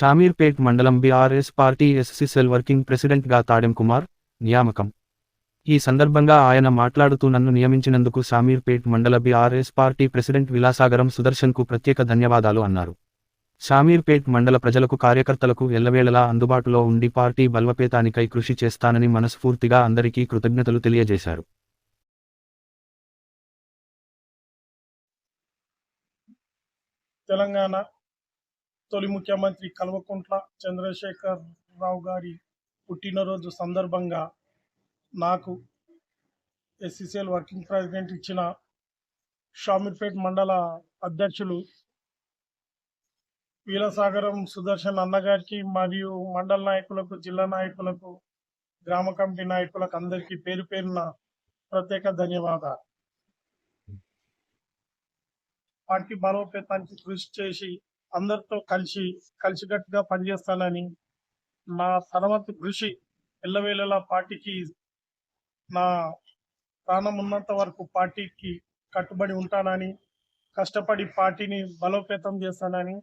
షామీర్పేట్ మండలం BRS party SC cell working ప్రెసిడెంట్గా తాడెం కుమార్ నియామకం. ఈ సందర్భంగా ఆయన మాట్లాడుతూ నన్ను నియమించినందుకు షామీర్పేట్ మండల బీఆర్ఎస్ పార్టీ ప్రెసిడెంట్ విలాసాగరం సుదర్శన్కు ప్రత్యేక ధన్యవాదాలు అన్నారు. షామీర్పేట్ మండల ప్రజలకు కార్యకర్తలకు ఎల్లవేళలా అందుబాటులో ఉండి పార్టీ బల్వపేతానికై కృషి చేస్తానని మనస్ఫూర్తిగా అందరికీ కృతజ్ఞతలు తెలియజేశారు. తెలంగాణ తొలి ముఖ్యమంత్రి కల్వకుంట్ల చంద్రశేఖర్ రావు గారి పుట్టినరోజు సందర్భంగా నాకు ఎస్సీసీఎల్ వర్కింగ్ ప్రెసిడెంట్ ఇచ్చిన షామీర్పేట్ మండల అధ్యక్షులు వీలసాగరం సుదర్శన్ అన్నగారికి మరియు మండల నాయకులకు జిల్లా నాయకులకు గ్రామ కమిటీ నాయకులకు అందరికీ పేరు పేరున ప్రత్యేక ధన్యవాదాలు. పార్టీ బలోపేతానికి కృషి చేసి అందరితో కలిసి కలిసికట్టుగా పనిచేస్తానని నా తర్వాత కృషి ఎల్లవేళలా పార్టీకి నా ప్రాణం ఉన్నంత వరకు పార్టీకి కట్టుబడి ఉంటానని కష్టపడి పార్టీని బలోపేతం చేస్తానని